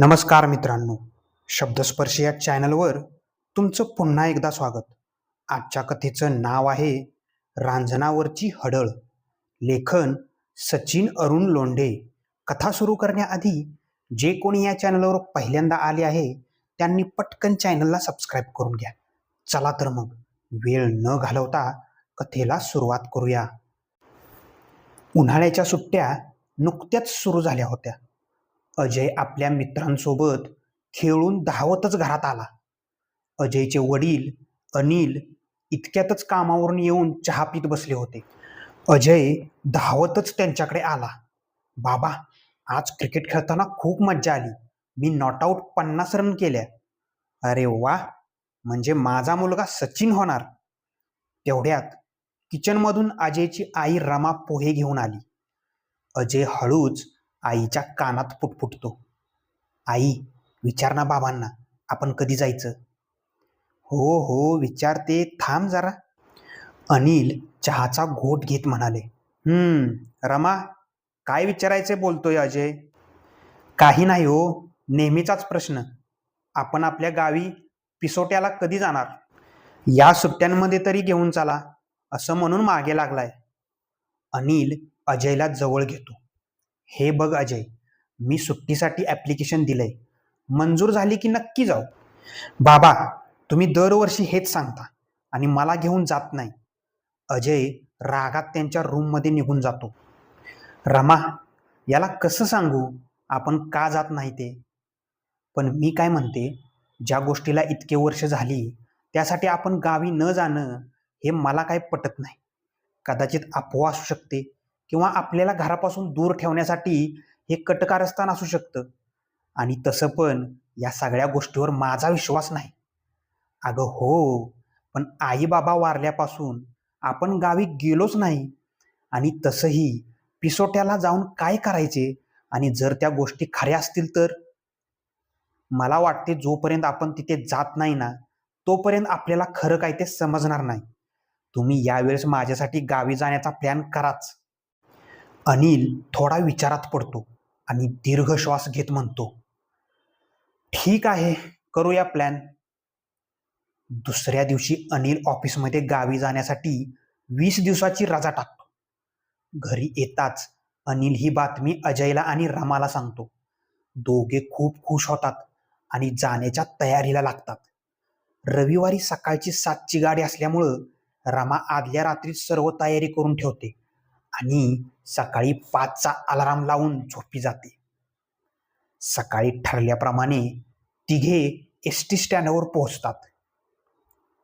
नमस्कार मित्रांनो शब्दस्पर्श या चॅनलवर तुमचं पुन्हा एकदा स्वागत. आजच्या कथेचं नाव आहे रांजणावरची हडळ. लेखन सचिन अरुण लोंढे. कथा सुरू करण्याआधी जे कोणी या चॅनलवर पहिल्यांदा आले आहे त्यांनी पटकन चॅनलला सबस्क्राईब करून घ्या. चला तर मग वेळ न घालवता कथेला सुरुवात करूया. उन्हाळ्याच्या सुट्ट्या नुकत्याच सुरू झाल्या होत्या. अजय आपल्या मित्रांसोबत खेळून धावतच घरात आला. अजयचे वडील अनिल इतक्यातच कामावरून येऊन चहा पित बसले होते. अजय धावतच त्यांच्याकडे आला. बाबा आज क्रिकेट खेळताना खूप मज्जा आली. मी नॉट आऊट पन्नास रन केल्या. अरे वा! म्हणजे माझा मुलगा सचिन होणार. तेवढ्यात किचनमधून अजयची आई रमा पोहे घेऊन आली. अजय हळूच आईच्या कानात फुटफुटतो आई विचार ना बाबांना आपण कधी जायचं? हो हो विचारते थांब जरा. अनिल चहाचा घोट घेत म्हणाले हम्म रमा काय विचारायचे बोलतोय अजय? काही नाही हो नेहमीचाच प्रश्न. आपण आपल्या गावी पिसोट्याला कधी जाणार? या सुट्ट्यांमध्ये तरी घेऊन चला असं म्हणून मागे लागलाय. अनिल अजयला जवळ घेतो. हे बघ अजय मी सुट्टीसाठी ॲप्लिकेशन दिलंय. मंजूर झाली की नक्की जाऊ. बाबा तुम्ही दरवर्षी हेच सांगता आणि मला घेऊन जात नाही. अजय रागात त्यांच्या रूममध्ये निघून जातो. रमा याला कसं सांगू? आपण का जात नाही ते? पण मी काय म्हणते ज्या गोष्टीला इतके वर्ष झाली त्यासाठी आपण गावी न जाणं हे मला काय पटत नाही. कदाचित अफवा असू शकते. किंवा आपल्याला घरापासून दूर ठेवण्यासाठी हे कटकारस्थान असू शकतं. आणि तसं पण या सगळ्या गोष्टीवर माझा विश्वास नाही. अगं हो पण आई बाबा वारल्यापासून आपण गावी गेलोच नाही. आणि तसंही पिसोट्याला जाऊन काय करायचे? आणि जर त्या गोष्टी खऱ्या असतील तर? मला वाटते जोपर्यंत आपण तिथे जात नाही ना तोपर्यंत आपल्याला खरं काय ते समजणार नाही. तुम्ही यावेळेस माझ्यासाठी गावी जाण्याचा प्लॅन कराच. अनिल थोडा विचारात पडतो आणि दीर्घ श्वास घेत म्हणतो ठीक आहे करूया प्लॅन दुसऱ्या दिवशी अनिल ऑफिसमध्ये गावी जाण्यासाठी वीस दिवसाची रजा टाकतो. घरी येताच अनिल ही बातमी अजयला आणि रमाला सांगतो. दोघे खूप खुश होतात आणि जाण्याच्या तयारीला लागतात. रविवारी सकाळची सातची गाडी असल्यामुळं रमा आदल्या रात्री सर्व तयारी करून ठेवते आणि सकाळी पाचचा अलाराम लावून झोपी जाते. सकाळी ठरल्याप्रमाणे तिघे एस टी स्टँडवर पोहोचतात.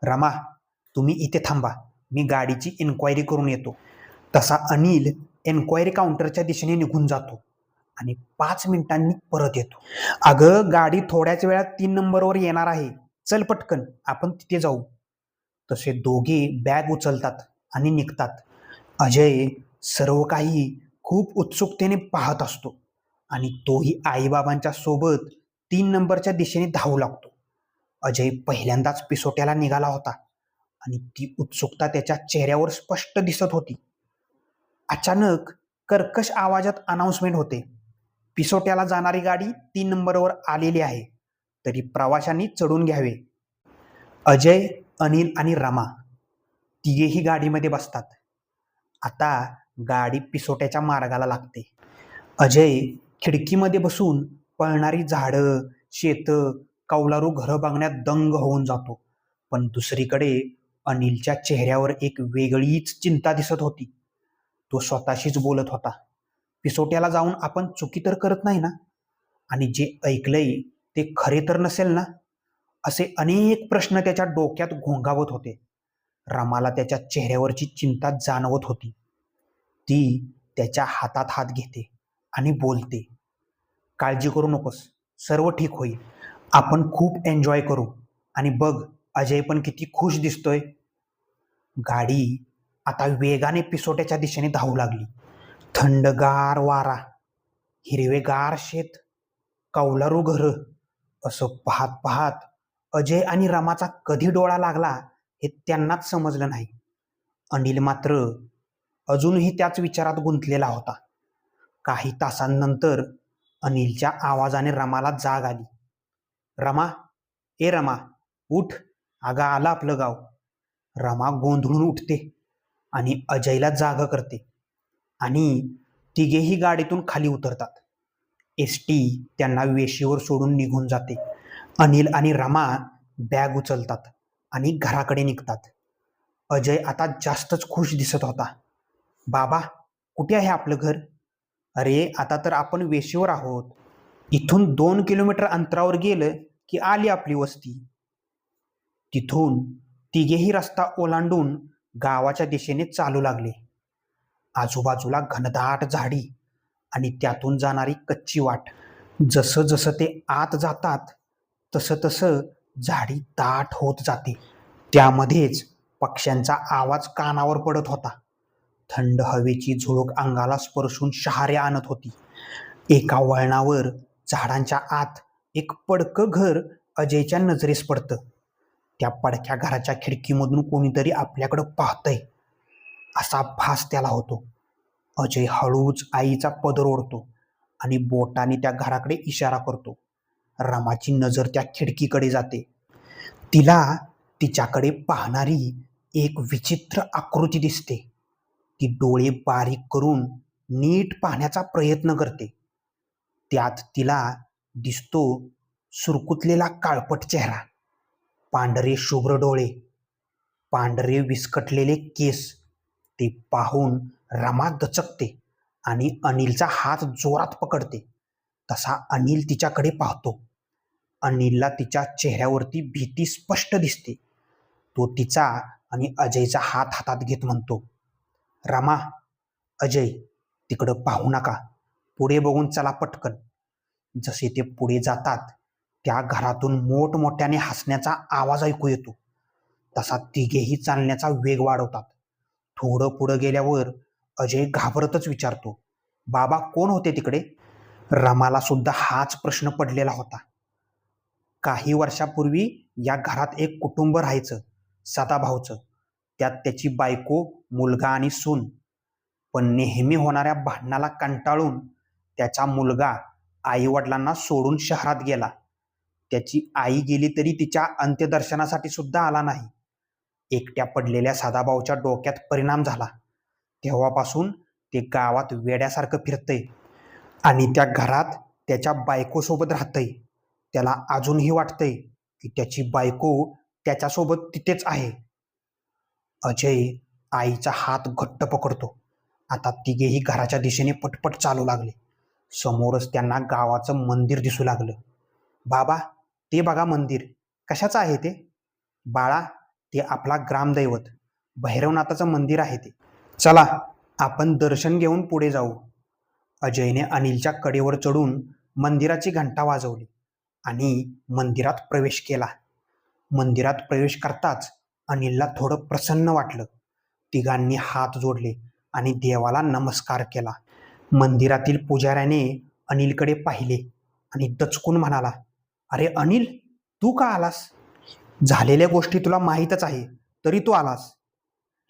रमा तुम्ही इथे थांबा. मी गाडीची एन्क्वायरी करून येतो. तसा अनिल एन्क्वायरी काउंटरच्या दिशेने निघून जातो आणि पाच मिनिटांनी परत येतो. अगं गाडी थोड्याच वेळात तीन नंबरवर येणार आहे. चल पटकन आपण तिथे जाऊ. तसे दोघे बॅग उचलतात आणि निघतात. अजय सर्व काही खूप उत्सुकतेने पाहत असतो आणि तोही आईबाबांच्या सोबत तीन नंबरच्या दिशेने धावू लागतो. अजय पहिल्यांदाच पिसोट्याला निघाला होता आणि ती उत्सुकता त्याच्या चेहऱ्यावर स्पष्ट दिसत होती. अचानक कर्कश आवाजात अनाऊन्समेंट होते. पिसोट्याला जाणारी गाडी तीन नंबरवर आलेली आहे. तरी प्रवाशांनी चढून घ्यावे. अजय अनिल आणि रमा तिघेही गाडीमध्ये बसतात. आता गाडी पिसोट्याच्या मार्गाला लागते. अजय खिडकीमध्ये बसून पळणारी झाडं शेतं कौलारू घरं बघण्यात दंग होऊन जातो. पण दुसरीकडे अनिलच्या चेहऱ्यावर एक वेगळीच चिंता दिसत होती. तो स्वतःशीच बोलत होता पिसोट्याला जाऊन आपण चुकी तर करत नाही ना? आणि जे ऐकलंय ते खरे तर नसेल ना? असे अनेक प्रश्न त्याच्या डोक्यात घोंगावत होते. रमाला त्याच्या चेहऱ्यावरची चिंता जाणवत होती. ती त्याच्या हातात हात घेते आणि बोलते काळजी करू नकोस सर्व ठीक होईल. आपण खूप एन्जॉय करू. आणि बघ अजय पण किती खुश दिसतोय. गाडी आता वेगाने पिसोट्याच्या दिशेने धावू लागली. थंडगार वारा हिरवेगार शेत कौलारू घर असं पाहत पाहत अजय आणि रमाचा कधी डोळा लागला हे त्यांनाच समजलं नाही. अनिल मात्र अजूनही त्याच विचारात गुंतलेला होता. काही तासांनंतर अनिलच्या आवाजाने रमाला जाग आली. रमा ए रमा उठ. अगं आलं आपलं गाव. रमा गोंधळून उठते आणि अजयला जाग करते आणि तिघेही गाडीतून खाली उतरतात. एस टी त्यांना वेशीवर सोडून निघून जाते. अनिल आणि रमा बॅग उचलतात आणि घराकडे निघतात. अजय आता जास्तच खुश दिसत होता. बाबा कुठे आहे आपलं घर? अरे आता तर आपण वेशीवर आहोत. इथून दोन किलोमीटर अंतरावर गेलं की आली आपली वस्ती. तिथून तिघेही रस्ता ओलांडून गावाच्या दिशेने चालू लागले. आजूबाजूला घनदाट झाडी आणि त्यातून जाणारी कच्ची वाट. जसं जसं ते आत जातात तसं तसं झाडी दाट होत जाते. त्यामध्येच पक्ष्यांचा आवाज कानावर पडत होता. थंड हवेची झुळूक अंगाला स्पर्शून शहारे आणत होती. एका वळणावर झाडांच्या आत एक पडकं घर अजयच्या नजरेस पडतं. त्या पडक्या घराच्या खिडकीमधून कोणीतरी आपल्याकडं पाहतंय. असा भास त्याला होतो. अजय हळूच आईचा पदर ओढतो आणि बोटाने त्या घराकडे इशारा करतो. रमाची नजर त्या खिडकीकडे जाते. तिला तिच्याकडे पाहणारी एक विचित्र आकृती दिसते. ती डोळे बारीक करून नीट पाहण्याचा प्रयत्न करते. त्यात तिला दिसतो सुरकुतलेला काळपट चेहरा पांढरे शुभ्र डोळे पांढरे विस्कटलेले केस ते पाहून रमा दचकते आणि अनिलचा हात जोरात पकडते. तसा अनिल तिच्याकडे पाहतो. अनिलला तिच्या चेहऱ्यावरती भीती स्पष्ट दिसते. तो तिचा आणि अजयचा हात हातात घेत म्हणतो रमा अजय तिकडं पाहू नका. पुढे बघून चला पटकन. जसे ते पुढे जातात त्या घरातून मोठमोठ्याने हसण्याचा आवाज ऐकू येतो. तसा तिघेही चालण्याचा वेग वाढवतात. थोडं पुढं गेल्यावर अजय घाबरतच विचारतो बाबा कोण होते तिकडे? रमाला सुद्धा हाच प्रश्न पडलेला होता. काही वर्षापूर्वी या घरात एक कुटुंब राहायचं सदाभाऊचं. त्यात त्याची बायको मुलगा आणि सून. पण नेहमी होणाऱ्या भांडणाला कंटाळून त्याचा मुलगा आईवडिलांना सोडून शहरात गेला. त्याची आई गेली तरी तिच्या अंत्यदर्शनासाठी सुद्धा आला नाही. एकट्या पडलेल्या सदाभाऊच्या डोक्यात परिणाम झाला. तेव्हापासून ते गावात वेड्यासारखं फिरतंय आणि त्या घरात त्याच्या बायकोसोबत राहतंय. त्याला अजूनही वाटतंय की त्याची बायको त्याच्यासोबत तिथेच आहे. अजय आईचा हात घट्ट पकडतो. आता तिघेही घराच्या दिशेने पटपट चालू लागले. समोरच त्यांना गावाचं मंदिर दिसू लागलं. बाबा ते बघा मंदिर. कशाचं आहे ते? बाळा ते आपला ग्रामदैवत. भैरवनाथाचं मंदिर आहे ते. चला आपण दर्शन घेऊन पुढे जाऊ. अजयने अनिलच्या कडेवर चढून मंदिराची घंटा वाजवली आणि मंदिरात प्रवेश केला. मंदिरात प्रवेश करताच अनिलला थोडं प्रसन्न वाटलं. तिघांनी हात जोडले आणि देवाला नमस्कार केला. मंदिरातील पुजाऱ्याने अनिलकडे पाहिले आणि दचकून म्हणाला अरे अनिल तू का आलास? झालेल्या गोष्टी तुला माहीतच आहे तरी तू आलास.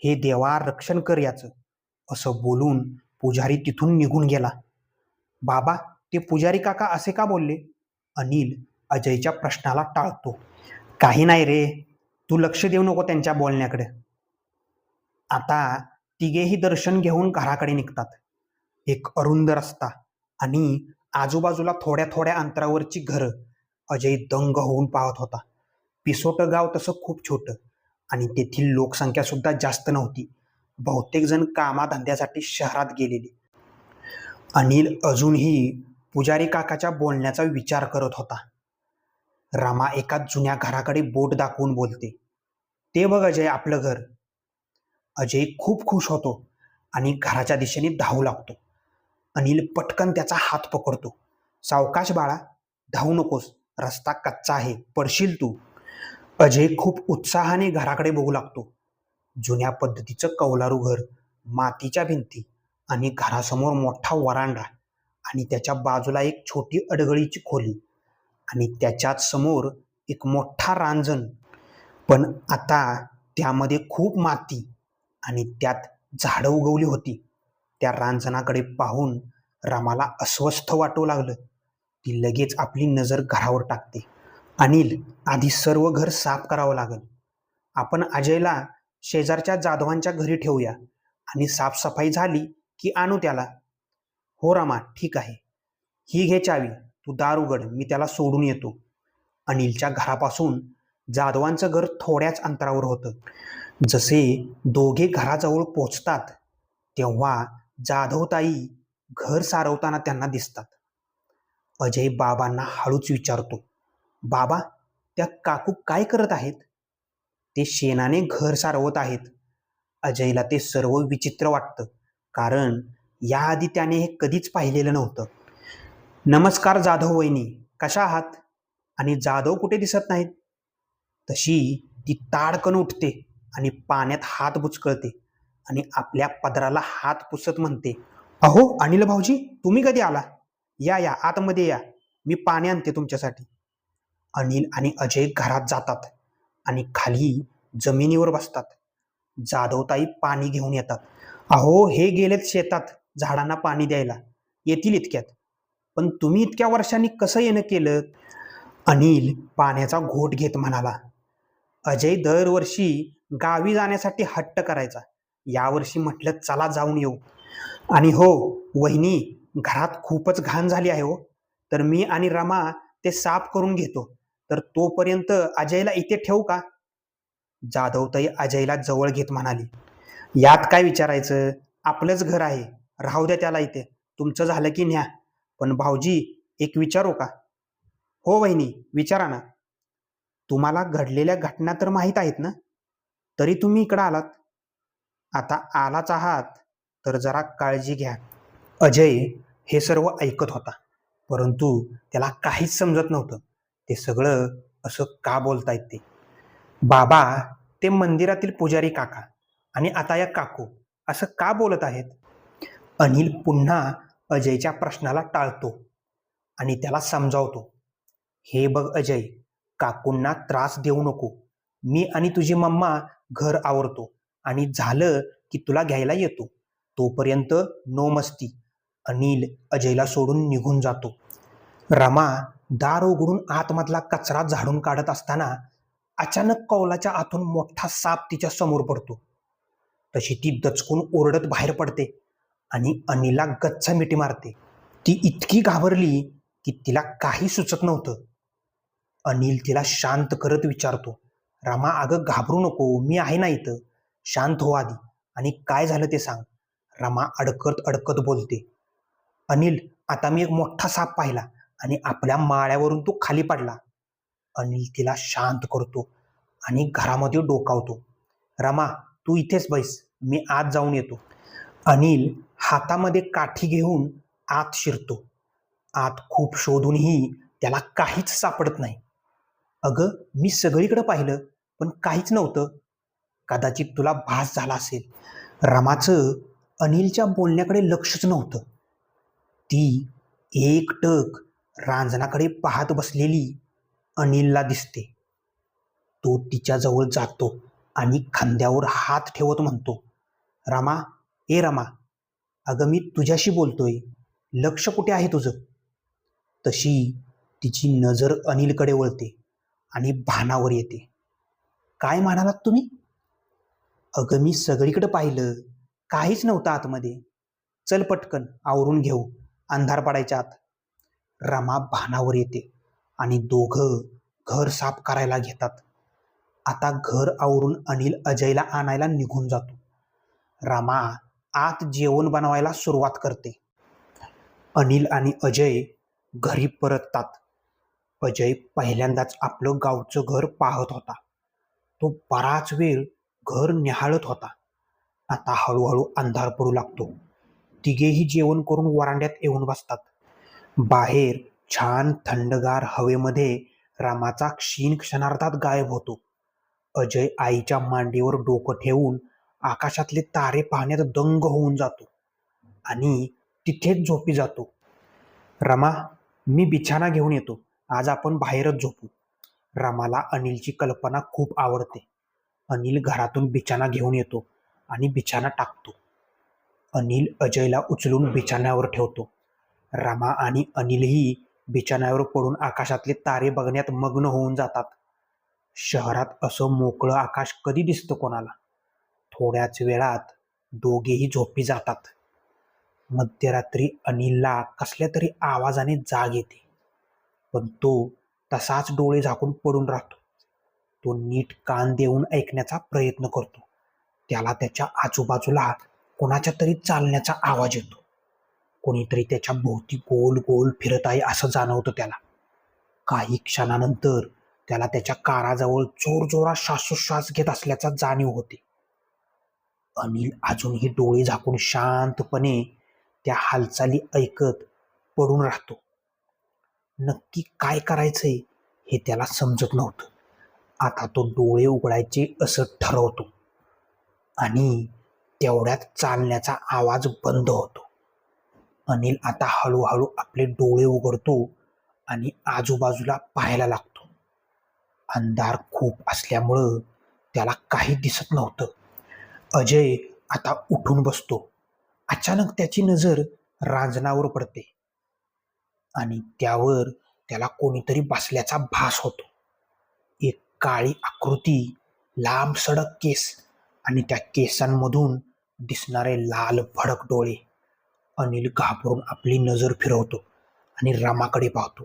हे देवा रक्षण कर याचं. असं बोलून पुजारी तिथून निघून गेला. बाबा ते पुजारी काका असे का बोलले? अनिल अजयच्या प्रश्नाला टाळतो. काही नाही रे तू लक्ष देऊ नको त्यांच्या बोलण्याकडे. आता तिघेही दर्शन घेऊन घराकडे निघतात. एक अरुंद रस्ता आणि आजूबाजूला थोड्या थोड्या अंतरावरची घरं. अजय दंग होऊन पाहत होता. पिसोट गाव तसं खूप छोटं आणि तेथील लोकसंख्या सुद्धा जास्त नव्हती. बहुतेक जण कामाधंद्यासाठी शहरात गेलेले. अनिल अजूनही पुजारी काकाच्या बोलण्याचा विचार करत होता. रामा एका जुन्या घराकडे बोट दाखवून बोलते. ते बघ अजय आपलं घर. अजय खूप खुश होतो आणि घराच्या दिशेने धावू लागतो. अनिल पटकन त्याचा हात पकडतो. सावकाश बाळा धावू नकोस. रस्ता कच्चा आहे. पडशील तू. अजय खूप उत्साहाने घराकडे बघू लागतो. जुन्या पद्धतीचं कौलारू घर मातीच्या भिंती आणि घरासमोर मोठा वरांडा आणि त्याच्या बाजूला एक छोटी अडगळीची खोली. आणि त्याच्याच समोर एक मोठा रांजण. पण आता त्यामध्ये खूप माती आणि त्यात झाडं उगवली होती. त्या रांजणाकडे पाहून रामाला अस्वस्थ वाटू लागलं. ती लगेच आपली नजर घरावर टाकते. अनिल आधी सर्व घर साफ करावं लागेल. आपण अजयला शेजारच्या जाधवांच्या घरी ठेवूया आणि साफसफाई झाली की आणू त्याला. हो रामा ठीक आहे. ही घे चावी. तू दार उघड मी त्याला सोडून येतो. अनिलच्या घरापासून जाधवांचं घर थोड्याच अंतरावर होतं. जसे दोघे घराजवळ पोचतात तेव्हा जाधवताई घर सारवताना त्यांना दिसतात. अजय बाबांना हळूच विचारतो बाबा त्या काकू काय करत आहेत? ते शेणाने घर सारवत आहेत. अजयला ते सर्व विचित्र वाटतं कारण याआधी त्याने हे कधीच पाहिलेलं नव्हतं. नमस्कार जाधव वहिनी कशा आहात? आणि जाधव कुठे दिसत नाहीत? तशी ती ताडकन उठते आणि पाण्यात हात बुचकळते आणि आपल्या पदराला हात पुसत म्हणते अहो अनिल भाऊजी तुम्ही कधी आला? या या आतमध्ये या. मी पाणी आणते तुमच्यासाठी. अनिल आणि अजय घरात जातात आणि खाली जमिनीवर बसतात. जाधवताई पाणी घेऊन येतात. अहो हे गेलेत शेतात झाडांना पाणी द्यायला. येतील इतक्यात. पण तुम्ही इतक्या वर्षांनी कसं येणं केलं? अनिल पाण्याचा घोट घेत म्हणाला. अजय दरवर्षी गावी जाण्यासाठी हट्ट करायचा. यावर्षी म्हटलं चला जाऊन येऊ. आणि हो वहिनी घरात खूपच घाण झाली आहे हो. तर मी आणि रमा ते साफ करून घेतो. तर तोपर्यंत अजयला इथे ठेवू का? जाधवताई अजयला जवळ घेत म्हणाली. यात काय विचारायचं? आपलंच घर आहे. राहू द्या त्याला इथे. तुमचं झालं की न्या. पण भाऊजी एक विचारू का? हो वहिनी विचारा ना. तुम्हाला घडलेल्या घटना तर माहीत आहेत ना? तरी तुम्ही इकडं आलात. आता आलाच आहात तर जरा काळजी घ्या. अजय हे सर्व ऐकत होता परंतु त्याला काहीच समजत नव्हतं. ते सगळं असं का बोलतायत ते? बाबा ते मंदिरातील पुजारी काका आणि आता या काकू असं का बोलत आहेत? अनिल पुन्हा अजयच्या प्रश्नाला टाळतो आणि त्याला समजावतो हे बघ अजय काकूंना त्रास देऊ नको. मी आणि तुझी मम्मा घर आवरतो आणि झालं की तुला घ्यायला येतो. तोपर्यंत नो मस्ती. अनिल अजयला सोडून निघून जातो. रमा दार उघडून आतमधला कचरा झाडून काढत असताना अचानक कौलाच्या आतून मोठा साप तिच्या समोर पडतो. तशी ती दचकून ओरडत बाहेर पडते. आणि अनिलला गच्चा मिठी मारते. ती इतकी घाबरली की तिला काही सुचत नव्हतं. अनिल तिला शांत करत विचारतो रमा अगं घाबरू नको मी आहे ना इथं. शांत हो आधी. आणि काय झालं ते सांग. रमा अडकत अडकत बोलते. अनिल आता मी एक मोठा साप पाहिला आणि आपल्या माळ्यावरून तो खाली पडला. अनिल तिला शांत करतो आणि घरामध्ये डोकावतो. रमा तू इथेच बैस. मी आत जाऊन येतो. अनिल हातामध्ये काठी घेऊन आत शिरतो. आत खूप शोधूनही त्याला काहीच सापडत नाही. अगं मी सगळीकडे पाहिलं पण काहीच नव्हतं. कदाचित तुला भास झाला असेल. रमाचं अनिलच्या बोलण्याकडे लक्षच नव्हतं. ती एकटक रांजणाकडे पाहत बसलेली अनिलला दिसते. तो तिच्याजवळ जातो आणि खांद्यावर हात ठेवत म्हणतो रमा ए रमा अगं मी तुझ्याशी बोलतोय. लक्ष कुठे आहे तुझं? तशी तिची नजर अनिलकडे वळते आणि भानावर येते. काय म्हणालात तुम्ही? अगं मी सगळीकडे पाहिलं. काहीच नव्हतं आतमध्ये. चल पटकन आवरून घेऊ. अंधार पडायच्या आत. रमा भानावर येते आणि दोघं घर साफ करायला घेतात. आता घर आवरून अनिल अजयला आणायला निघून जातो. रमा आत जेवण बनवायला सुरुवात करते. अनिल आणि अजय घरी परततात. अजय पहिल्यांदाच आपलं गावचं घर पाहत होता. तो बराच वेळ घर निहाळत होता. आता हळूहळू अंधार पडू लागतो. तिघेही जेवण करून वरांड्यात येऊन बसतात. बाहेर छान थंडगार हवेमध्ये रामाचा क्षीण क्षणार्धात गायब होतो. अजय आईच्या मांडीवर डोकं ठेवून आकाशातले तारे पाहण्यात दंग होऊन जातो आणि तिथेच झोपी जातो. रमा मी बिछाना घेऊन येतो. आज आपण बाहेरच झोपू. रामाला अनिलची कल्पना खूप आवडते. अनिल घरातून बिछाना घेऊन येतो आणि बिछाना टाकतो. अनिल अजयला उचलून बिछाण्यावर ठेवतो. रमा आणि अनिलही बिछाण्यावर पडून आकाशातले तारे बघण्यात मग्न होऊन जातात. शहरात असं मोकळं आकाश कधी दिसतं कोणाला? थोड्याच वेळात दोघेही झोपी जातात. मध्यरात्री अनिलला कसल्या तरी आवाजाने जाग येते. पण तो तसाच डोळे झाकून पडून राहतो. तो नीट कान देऊन ऐकण्याचा प्रयत्न करतो. त्याला त्याच्या आजूबाजूला कोणाच्या तरी चालण्याचा आवाज येतो. कोणीतरी त्याच्या भोवती गोल गोल फिरत आहे असं जाणवतं त्याला. काही क्षणानंतर त्याला त्याच्या काराजवळ जोरजोरात श्वासोश्वास घेत असल्याचा जाणीव होते. अनिल अजूनही डोळे झाकून शांतपणे त्या हालचाली ऐकत पडून राहतो. नक्की काय करायचंय हे त्याला समजत नव्हतं. आता तो डोळे उघडायचे असं ठरवतो. आणि तेवढ्यात चालण्याचा आवाज बंद होतो. अनिल आता हळूहळू आपले डोळे उघडतो आणि आजूबाजूला पाहायला लागतो. अंधार खूप असल्यामुळं त्याला काही दिसत नव्हतं. अजय आता उठून बसतो. अचानक त्याची नजर रांजणावर पडते. आणि त्यावर त्याला कोणीतरी बसल्याचा भास होतो. एक काळी आकृती लांब सडक केस आणि त्या केसांमधून दिसणारे लाल भडक डोळे. अनिल घाबरून आपली नजर फिरवतो आणि रामाकडे पाहतो.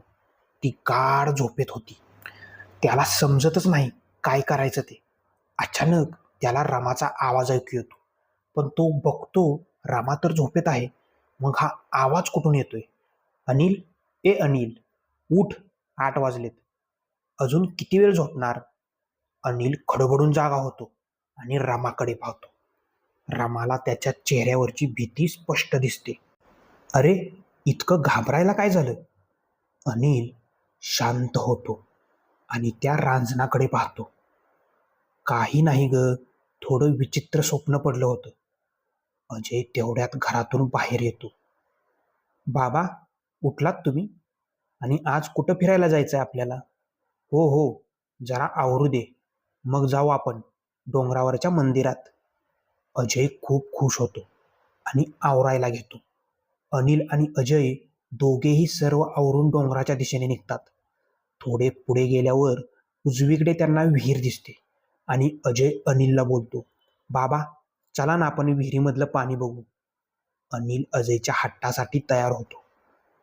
ती गाढ झोपेत होती. त्याला समजतच नाही काय करायचं ते. अचानक त्याला रामाचा आवाज ऐकू येतो. पण तो बघतो रामा तर झोपेत आहे. मग हा आवाज कुठून येतोय? अनिल ए अनिल उठ. आठ वाजलेत. अजून किती वेळ झोपणार? अनिल खडबडून जागा होतो आणि रामाकडे पाहतो. रामाला त्याच्या चेहऱ्यावरची भीती स्पष्ट दिसते. अरे इतकं घाबरायला काय झालं? अनिल शांत होतो आणि त्या रांजणाकडे पाहतो. काही नाही ग. थोडं विचित्र स्वप्न पडलं होतं. अजय तेवढ्यात घरातून बाहेर येतो. बाबा उठलात तुम्ही? आणि आज कुठं फिरायला जायचं आहे आपल्याला? हो हो जरा आवरू दे. मग जाऊ आपण डोंगरावरच्या मंदिरात. अजय खूप खुश होतो आणि आवरायला घेतो. अनिल आणि अजय दोघेही सर्व आवरून डोंगराच्या दिशेने निघतात. थोडे पुढे गेल्यावर उजवीकडे त्यांना विहीर दिसते. आणि अजय अनिलला बोलतो बाबा चला ना आपण विहिरीमधलं पाणी बघू. अनिल अजयच्या हट्टासाठी तयार होतो.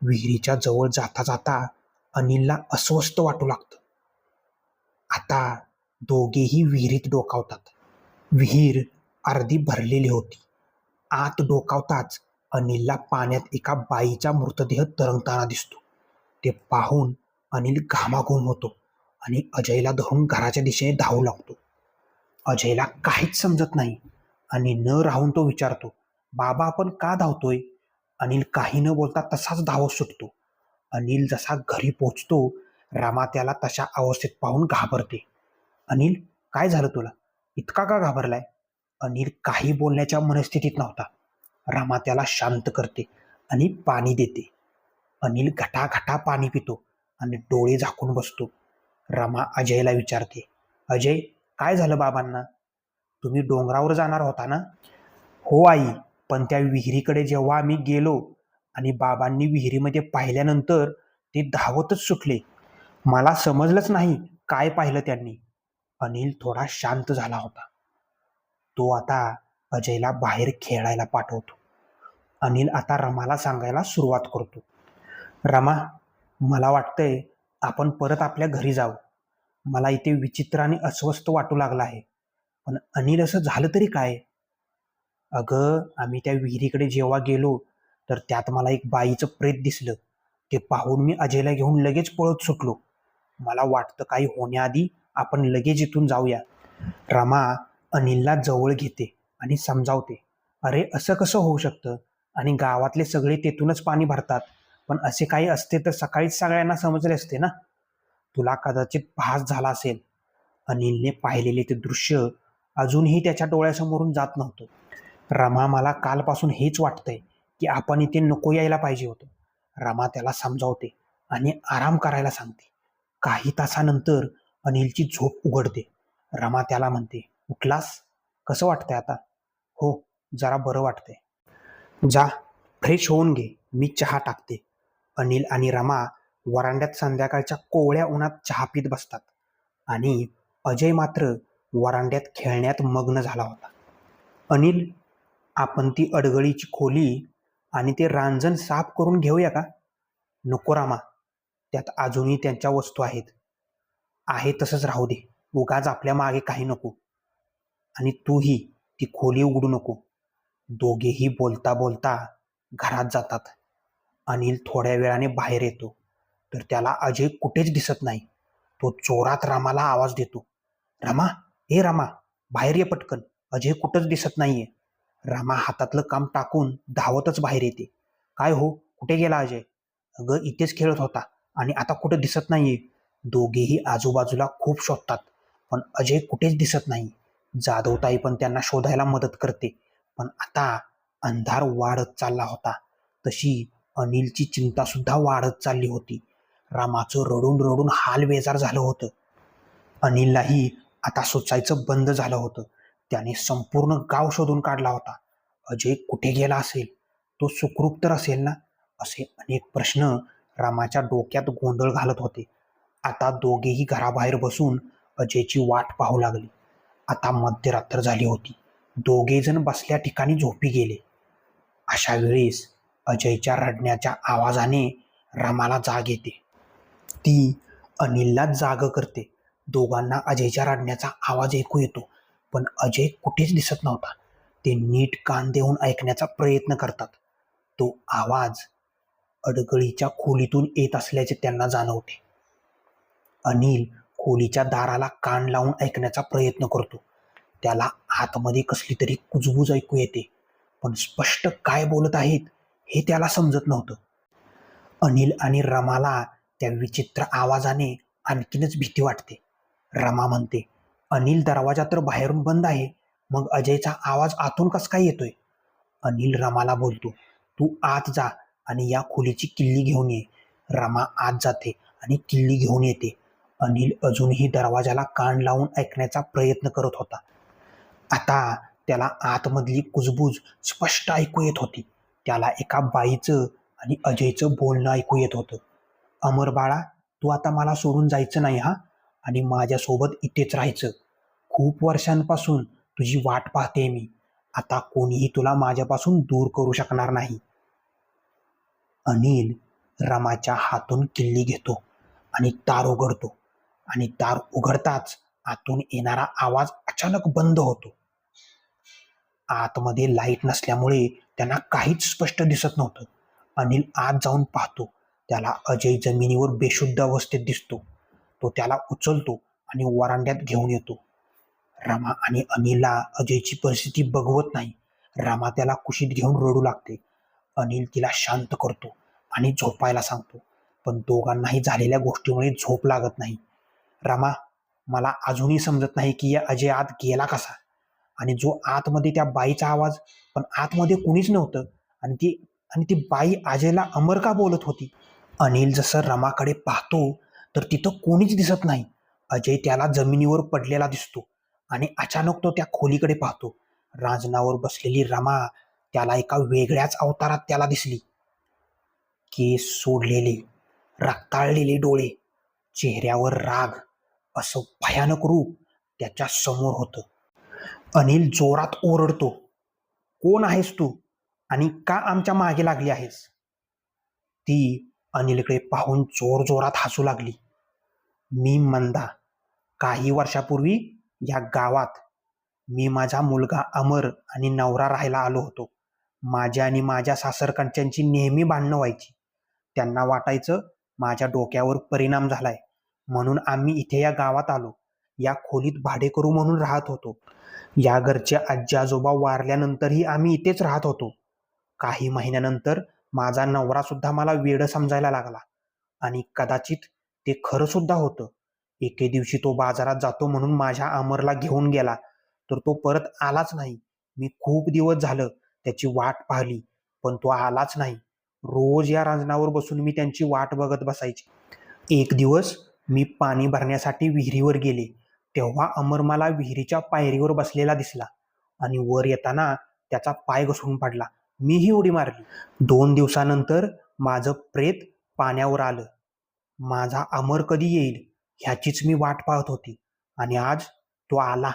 विहिरीच्या जवळ जाता जाता अनिलला अस्वस्थ वाटू लागतं. आता दोघेही विहिरीत डोकावतात. विहीर अर्धी भरलेली होती. आत डोकावताच अनिलला पाण्यात एका बाईचा मृतदेह तरंगताना दिसतो. ते पाहून अनिल घामाघूम होतो आणि अजयला धरून घराच्या दिशेने धावू लागतो. अजयला काहीच समजत नाही. आणि न राहून तो विचारतो बाबा आपण का धावतोय? अनिल काही न बोलता तसाच धावत सुटतो. अनिल जसा घरी पोचतो रामा त्याला तशा अवस्थेत पाहून घाबरते. अनिल काय झालं तुला? इतका का घाबरलाय? अनिल काही बोलण्याच्या मनस्थितीत नव्हता. रामा त्याला शांत करते आणि पाणी देते. अनिल घटाघटा पाणी पितो आणि डोळे झाकून बसतो. रामा अजयला विचारते अजय काय झालं बाबांना? तुम्ही डोंगरावर जाणार होता ना? हो आई पण त्या विहिरीकडे जेव्हा आम्ही गेलो आणि बाबांनी विहिरीमध्ये पाहिल्यानंतर ते धावतच सुटले. मला समजलंच नाही काय पाहिलं त्यांनी. अनिल थोडा शांत झाला होता. तो आता अजयला बाहेर खेळायला पाठवतो. अनिल आता रमाला सांगायला सुरुवात करतो. रमा मला वाटतंय आपण परत आपल्या घरी जाऊ. मला इथे विचित्र आणि अस्वस्थ वाटू लागला आहे. पण अनिल असं झालं तरी काय? अगं आम्ही त्या विहिरीकडे जेव्हा गेलो तर त्यात मला एक बाईचं प्रेत दिसलं. ते पाहून मी अजयला घेऊन लगेच पळत सुटलो. मला वाटतं काही होण्याआधी आपण लगेच इथून जाऊया. रमा अनिलला जवळ घेते आणि समजावते अरे असं कसं होऊ शकतं? आणि गावातले सगळे तेथूनच पाणी भरतात. पण असे काही असते तर सकाळीच सगळ्यांना समजले असते ना? तुला कदाचित भास झाला असेल. अनिलने पाहिलेले ते दृश्य अजूनही त्याच्या डोळ्यासमोरून जात नव्हतं. रमा मला कालपासून हेच वाटतंय की आपण इथे नको यायला पाहिजे होतं. रमा त्याला समजावते आणि आराम करायला सांगते. काही तासानंतर अनिलची झोप उघडते. रमा त्याला म्हणते उठलास? कसं वाटतंय आता? हो जरा बरं वाटतंय. जा फ्रेश होऊन घे. मी चहा टाकते. अनिल आणि रमा वरांड्यात संध्याकाळच्या कोवळ्या उन्हात चहा पीत बसतात. आणि अजय मात्र वरांड्यात खेळण्यात मग्न झाला होता. अनिल आपण ती अडगळीची खोली आणि ते रांजण साफ करून घेऊया का? नको रामा त्यात अजूनही त्यांच्या वस्तू आहेत. आहे तसंच राहू दे उगाच आपल्या मागे काही नको. आणि तूही ती खोली उघडू नको. दोघेही बोलता बोलता घरात जातात. अनिल थोड्या वेळाने बाहेर येतो. तर त्याला अजय कुठेच दिसत नाही. तो चोरात रामाला आवाज देतो. रामा हे रामा बाहेर ये पटकन. अजय कुठंच दिसत नाहीये. रामा हातातलं काम टाकून धावतच बाहेर येते. काय हो? कुठे गेला अजय? अगं इथेच खेळत होता आणि आता कुठं दिसत नाहीये. दोघेही आजूबाजूला खूप शोधतात पण अजय कुठेच दिसत नाही. जाधवताई पण त्यांना शोधायला मदत करते पण आता अंधार वाढत चालला होता. तशी अनिलची चिंता सुद्धा वाढत चालली होती. रामाचं रडून रडून हाल बेजार झालं होतं. अनिललाही आता सुचायचं बंद झालं होतं. त्याने संपूर्ण गाव शोधून काढला होता. अजय कुठे गेला असेल? तो सुखरूप तर असेल ना? असे अनेक प्रश्न रामाच्या डोक्यात गोंधळ घालत होते. आता दोघेही घराबाहेर बसून अजयची वाट पाहू लागली. आता मध्यरात्र झाली होती. दोघेजण बसल्या ठिकाणी झोपी गेले. अशा वेळेस अजयच्या रडण्याच्या आवाजाने रामाला जाग येते. ती अनिलला जाग करते. दोघांना अजयच्या रडण्याचा आवाज ऐकू येतो पण अजय कुठेच दिसत नव्हता. ते नीट कान देऊन ऐकण्याचा प्रयत्न करतात. तो आवाज अडगळीच्या खोलीतून येत असल्याचे त्यांना जाणवते. अनिल खोलीच्या दाराला कान लावून ऐकण्याचा प्रयत्न करतो. त्याला आतमध्ये कसली तरी कुजबूज ऐकू येते पण स्पष्ट काय बोलत आहेत हे त्याला समजत नव्हतं. अनिल आणि रमाला त्या विचित्र आवाजाने आणखीनच भीती वाटते. रमा म्हणते अनिल दरवाजा तर बाहेरून बंद आहे. मग अजयचा आवाज आतून कस काय येतोय? अनिल रमाला बोलतो तू आत जा आणि या खोलीची किल्ली घेऊन ये. रमा आत जाते आणि किल्ली घेऊन येते. अनिल अजूनही दरवाजाला कान लावून ऐकण्याचा प्रयत्न करत होता. आता त्याला आतमधली कुजबूज स्पष्ट ऐकू येत होती. त्याला एका बाईचं आणि अजयचं बोलणं ऐकू येत होतं. अमर बाळा तू आता मला सोडून जायचं नाही हा? आणि माझ्यासोबत इथेच राहायचं. खूप वर्षांपासून तुझी वाट पाहते मी. आता कोणीही तुला माझ्यापासून दूर करू शकणार नाही. अनिल रमाच्या हातून किल्ली घेतो आणि तार उघडतो. आणि तार उघडताच आतून येणारा आवाज अचानक बंद होतो. आतमध्ये लाइट नसल्यामुळे त्यांना काहीच स्पष्ट दिसत नव्हतं. अनिल आत जाऊन पाहतो. त्याला अजय जमिनीवर बेशुद्ध अवस्थेत दिसतो. तो त्याला उचलतो आणि वरांड्यात घेऊन येतो. रामा आणि अनिलला अजयची परिस्थिती बघवत नाही. रामा त्याला कुशीत घेऊन रडू लागते. अनिल तिला शांत करतो आणि झोपायला सांगतो. पण दोघांनाही झालेल्या गोष्टीमुळे झोप लागत नाही. रामा मला अजूनही समजत नाही की या अजय आत गेला कसा? आणि जो आतमध्ये त्या बाईचा आवाज पण आतमध्ये कुणीच नव्हतं. आणि ती आणि ती बाई अजयला अमर का बोलत होती? अनिल जसं रमाकडे पाहतो तर तिथं कोणीच दिसत नाही. अजय त्याला जमिनीवर पडलेला दिसतो आणि अचानक तो त्या खोलीकडे पाहतो. रांजणावर बसलेली रमा त्याला एका वेगळ्याच अवतारात त्याला दिसली. केस सोडलेले रक्ताळलेले डोळे चेहऱ्यावर राग असं भयानक रूप त्याच्यासमोर होतं. अनिल जोरात ओरडतो कोण आहेस तू आणि का आमच्या मागे लागली आहेस? ती अनिलकडे पाहून जोर जोरात हसू लागली. मी मंदा काही वर्षापूर्वी या गावात मी माझा मुलगा अमर आणि नवरा राहायला आलो होतो. माझ्या आणि माझ्या सासरकंच्यांची नेहमी भांडणं व्हायची. त्यांना वाटायचं माझ्या डोक्यावर परिणाम झालाय. म्हणून आम्ही इथे या गावात आलो. या खोलीत भाडे करू म्हणून राहत होतो. या घरचे आजी आजोबा वारल्यानंतरही आम्ही इथेच राहत होतो. काही महिन्यानंतर माझा नवरा सुद्धा मला वेड समजायला लागला. आणि कदाचित ते खरं सुद्धा होतं. एके दिवशी तो बाजारात जातो म्हणून माझ्या अमरला घेऊन गेला. तर तो परत आलाच नाही. मी खूप दिवस झालं त्याची वाट पाहिली पण तो आलाच नाही. रोज या रांजणावर बसून मी त्यांची वाट बघत बसायची. एक दिवस मी पाणी भरण्यासाठी विहिरीवर गेले. तेव्हा अमर मला विहिरीच्या पायरीवर बसलेला दिसला आणि वर येताना त्याचा पाय घसरून पडला. मीही उडी मारली. दोन दिवसानंतर माझं प्रेत पाण्यावर आलं. माझा अमर कधी येईल ह्याचीच मी वाट पाहत होती आणि आज तो आला.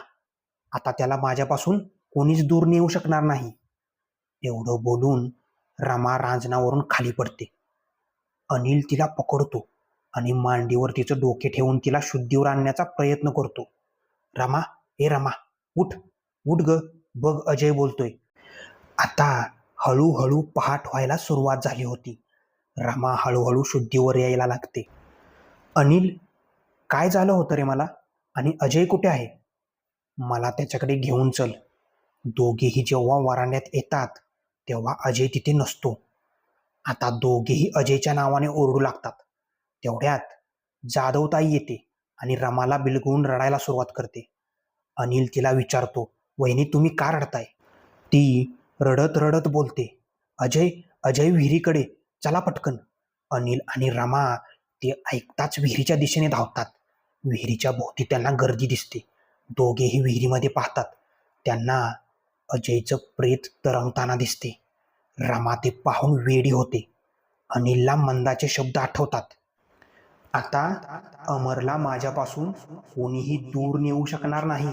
आता त्याला माझ्यापासून कोणीच दूर नेऊ शकणार नाही. एवढं बोलून रमा रांजणावरून खाली पडते. अनिल तिला पकडतो आणि मांडीवर तिचं डोके ठेवून तिला शुद्धीवर आणण्याचा प्रयत्न करतो. रमा ए रमा उठ उठ ग बघ अजय बोलतोय. आता हळूहळू पहाट व्हायला सुरुवात झाली होती. रमा हळूहळू शुद्धीवर यायला लागते. अनिल काय झालं होतं रे मला? आणि अजय कुठे आहे? मला त्याच्याकडे घेऊन चल. दोघेही जेव्हा वरांड्यात येतात तेव्हा अजय तिथे नसतो. आता दोघेही अजयच्या नावाने ओरडू लागतात. तेवढ्यात जाधवताई येते आणि रमाला बिलगून रडायला सुरुवात करते. अनिल तिला विचारतो वहिनी तुम्ही का रडताय? ती रडत रडत बोलते. अजय अजय विहिरीकडे. चला पटकन. अनिल आणि रमा ते ऐकताच विहिरीच्या दिशेने धावतात. विहिरीच्या भोवती त्यांना गर्दी दिसते. दोघेही विहिरीमध्ये पाहतात. त्यांना अजयचं प्रेत तरंगताना दिसते. रमा ते पाहून वेडी होते. अनिलला मंदाचे शब्द आठवतात. आता अमरला माझ्यापासून कोणीही दूर नेऊ शकणार नाही.